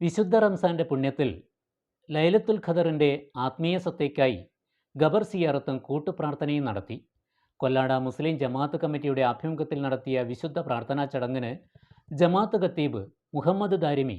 വിശുദ്ധ റംസാന്റെ പുണ്യത്തിൽ ലൈലത്തുൽ ഖദറിന്റെ ആത്മീയ സത്തയ്ക്കായി ഗബർ സിയാറത്തും കൂട്ടുപ്രാർത്ഥനയും നടത്തി. കൊല്ലാട മുസ്ലിം ജമാഅത്ത് കമ്മിറ്റിയുടെ ആഭിമുഖ്യത്തിൽ നടത്തിയ വിശുദ്ധ പ്രാർത്ഥനാ ചടങ്ങിന് ജമാഅത്ത് ഖത്തീബ് മുഹമ്മദ് ദാരിമി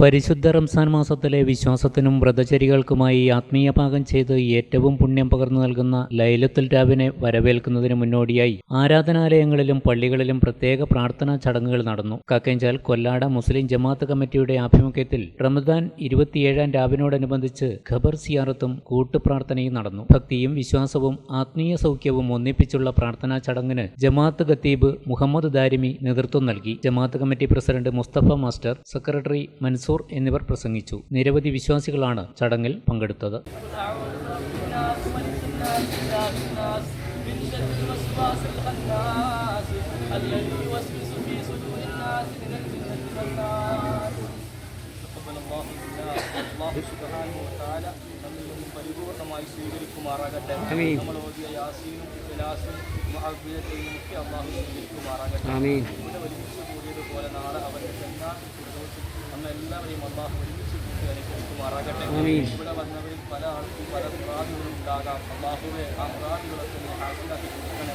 പരിശുദ്ധ റംസാൻ മാസത്തിലെ വിശ്വാസത്തിനും വ്രതചരികൾക്കുമായി ആത്മീയ പാകം ചെയ്ത് ഏറ്റവും പുണ്യം പകർന്നു നൽകുന്ന ലൈലത്തുൽ രാവിനെ വരവേൽക്കുന്നതിന് മുന്നോടിയായി ആരാധനാലയങ്ങളിലും പള്ളികളിലും പ്രത്യേക പ്രാർത്ഥനാ ചടങ്ങുകൾ നടന്നു. കക്കേഞ്ചാൽ കൊല്ലാട മുസ്ലിം ജമാഅത്ത് കമ്മിറ്റിയുടെ ആഭിമുഖ്യത്തിൽ റമദാൻ ഇരുപത്തിയേഴാം രാവിനോടനുബന്ധിച്ച് ഖബർ സിയാറത്തും കൂട്ടുപ്രാർത്ഥനയും നടന്നു. ഭക്തിയും വിശ്വാസവും ആത്മീയ സൗഖ്യവും ഒന്നിപ്പിച്ചുള്ള പ്രാർത്ഥനാ ചടങ്ങിന് ജമാഅത്ത് ഖത്തീബ് മുഹമ്മദ് ദാരിമി നേതൃത്വം നൽകി. ജമാഅത്ത് committee president Mustafa master secretary Mansoor Mansoor എന്നിവർ പ്രസംഗിച്ചു. നിരവധി വിശ്വാസികളാണ് ചടങ്ങിൽ പങ്കെടുത്തത്. അള്ളാഹു സുബ്ഹാനഹു വ സ്വീകരിക്കുമാറാകട്ടെ നമ്മളെല്ലാവരെയും അള്ളാഹു ഒരുമിച്ച് കൂട്ടി അനുഗ്രഹിക്കുമാറാകട്ടെ. ഇവിടെ വന്നവരിൽ പല ആൾക്കും പല പ്രാതികളും ഉണ്ടാകാം അള്ളാഹുവെ ആ പ്രാതികളൊക്കെ ഹാസിലാക്കി കൊടുക്കണേ.